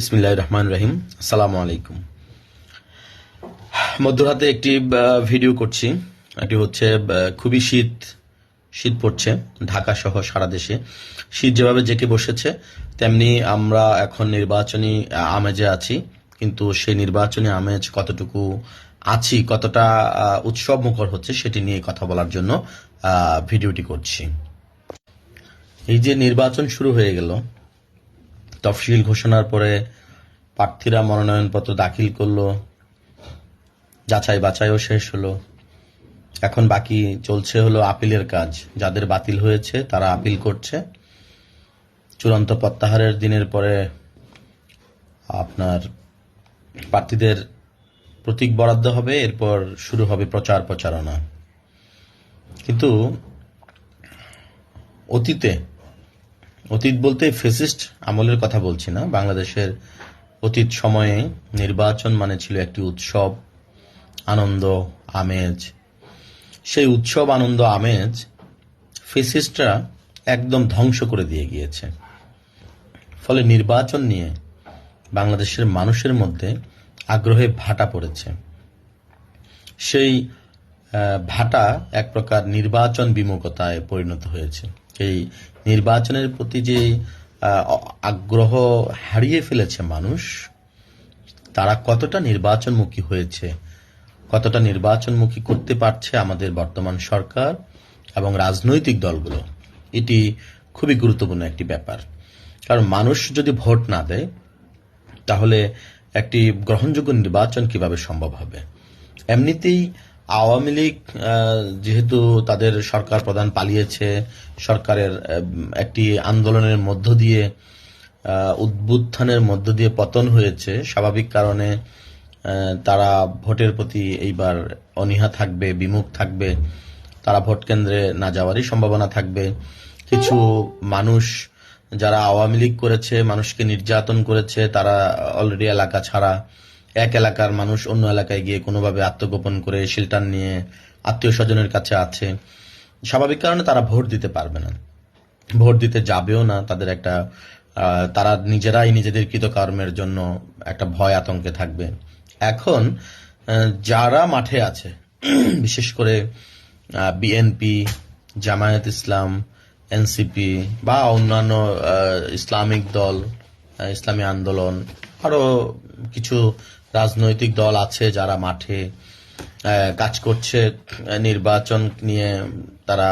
বিসমিল্লাহ রহমান রহিম। আসসালামু আলাইকুম। মধ্যরাতে একটি ভিডিও করছি। এটি হচ্ছে খুবই শীত শীত পড়ছে ঢাকা সহ সারা দেশে। শীত যেভাবে জেকে বসেছে, তেমনি আমরা এখন নির্বাচনী আমেজে আছি। কিন্তু সেই নির্বাচনী আমেজ কতটুকু আছি, কতটা উৎসব মুখর হচ্ছে, সেটি নিয়ে কথা বলার জন্য ভিডিওটি করছি। এই যে নির্বাচন শুরু হয়ে গেল তফসিল ঘোষণার পরে প্রার্থীরা মনোনয়নপত্র দাখিল করল। যাচাই বাছাইও শেষ হলো। এখন বাকি চলছে হলো আপিলের কাজ। যাদের বাতিল হয়েছে, তারা আপিল করছে। চূড়ান্ত প্রত্যাহারের দিনের পরে আপনার প্রার্থীদের প্রতীক বরাদ্দ হবে, এরপর শুরু হবে প্রচার প্রচারণা। কিন্তু অতীতে অতীত বলতে ফেসিস্ট আমলের কথা বলছি না। বাংলাদেশের অতীত সময়ে নির্বাচন মানে ছিল একটি উৎসব, আনন্দ, আমেজ। সেই উৎসব, আনন্দ, আমেজ ফেসিস্টরা একদম ধ্বংস করে দিয়ে গিয়েছে। ফলে নির্বাচন নিয়ে বাংলাদেশের মানুষের মধ্যে আগ্রহে ভাটা পড়েছে। সেই ভাটা এক প্রকার নির্বাচন বিমুখতায় পরিণত হয়েছে। এই নির্বাচনের প্রতি যে আগ্রহ হারিয়ে ফেলেছে মানুষ, তারা কতটা নির্বাচনমুখী হয়েছে, কতটা নির্বাচনমুখী করতে পারছে আমাদের বর্তমান সরকার এবং রাজনৈতিক দলগুলো, এটি খুবই গুরুত্বপূর্ণ একটি ব্যাপার। কারণ মানুষ যদি ভোট না দেয়, তাহলে একটি গ্রহণযোগ্য নির্বাচন কীভাবে সম্ভব হবে? এমনিতেই আওয়ামী লীগ যেহেতু তাদের সরকার প্রধান পালিয়েছে, সরকারের একটি আন্দোলনের মধ্য দিয়ে উদ্বুত্থানের মধ্য দিয়ে পতন হয়েছে, স্বাভাবিক কারণে তারা ভোটের প্রতি এইবার অনীহা থাকবে, বিমুখ থাকবে, তারা ভোট কেন্দ্রে না যাওয়ারই সম্ভাবনা থাকবে। কিছু মানুষ যারা আওয়ামী লীগ করেছে, মানুষকে নির্যাতন করেছে, তারা অলরেডি এলাকা ছাড়া এক এলাকার মানুষ অন্য এলাকায় গিয়ে কোনোভাবে আত্মগোপন করে শিল্টার নিয়ে আত্মীয় স্বজনের কাছে আছে, স্বাভাবিক কারণে তারা ভোট দিতে পারবে না। ভোট দিতে যাবেও না, তাদের একটা তারা নিজেরাই নিজেদের কৃতকর্মের জন্য একটা ভয় আতঙ্কে থাকবে। এখন যারা মাঠে আছে, বিশেষ করে বিএনপি, জামায়াত ইসলাম, এনসিপি বা অন্যান্য ইসলামিক দল ইসলামী আন্দোলন, আরও কিছু রাজনৈতিক দল আছে যারা মাঠে কাজ করছে নির্বাচন নিয়ে তারা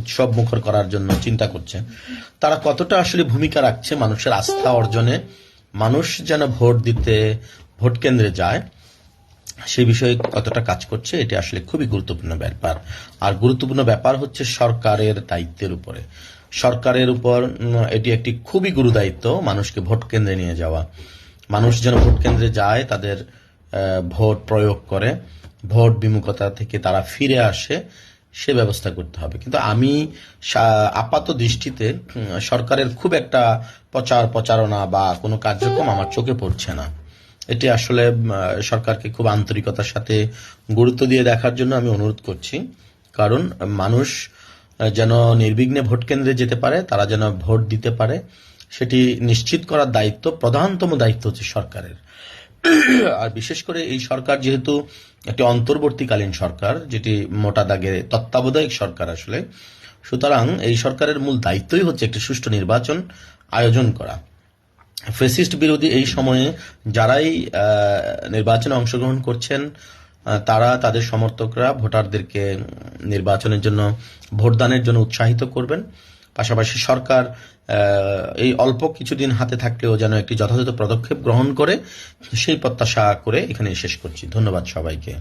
উৎসব মুখর করার জন্য চিন্তা করছে। তারা কতটা আসলে ভূমিকা রাখছে মানুষের আস্থা অর্জনে? মানুষ যেন ভোট দিতে, ভোট কেন্দ্রে যায়, সেই বিষয়ে কতটা কাজ করছে, এটি আসলে খুবই গুরুত্বপূর্ণ ব্যাপার। আর গুরুত্বপূর্ণ ব্যাপার হচ্ছে সরকারের দায়িত্বের উপরে। সরকারের উপর এটি একটি খুবই গুরু দায়িত্ব মানুষকে ভোট কেন্দ্রে নিয়ে যাওয়া। মানুষ যেন ভোট কেন্দ্রে যায়, তাদের ভোট প্রয়োগ করে, ভোট বিমুখতা থেকে তারা ফিরে আসে, সে ব্যবস্থা করতে হবে। কিন্তু আমি আপাত দৃষ্টিতে সরকারের খুব একটা প্রচার প্রচারণা বা কোনো কার্যক্রম আমার চোখে পড়ছে না। এটি আসলে সরকারকে খুব আন্তরিকতার সাথে গুরুত্ব দিয়ে দেখার জন্য আমি অনুরোধ করছি। কারণ মানুষ যেন নির্বিঘ্নে ভোট কেন্দ্রে যেতে পারে, তারা যেন ভোট দিতে পারে সেটি নিশ্চিত করার দায়িত্ব, প্রধানতম দায়িত্ব হচ্ছে সরকারের। আর বিশেষ করে এই সরকার যেহেতু একটি অন্তর্বর্তীকালীন সরকার, যেটি মোটা দাগে তত্ত্বাবধায়ক সরকার আসলে, সুতরাং এই সরকারের মূল দায়িত্বই হচ্ছে একটি সুষ্ঠু নির্বাচন আয়োজন করা। ফেসিস্ট বিরোধী এই সময়ে যারাই নির্বাচনে অংশগ্রহণ করছেন তারা তাদের সমর্থকরা ভোটারদেরকে নির্বাচনের জন্য, ভোটদানের জন্য উৎসাহিত করবেন। পাশাপাশি সরকার এই অল্প কিছুদিন হাতে থাকলেও যেন একটি যথাযথ পদক্ষেপ গ্রহণ করে, সেই প্রত্যাশা করে এখানে শেষ করছি। ধন্যবাদ সবাইকে।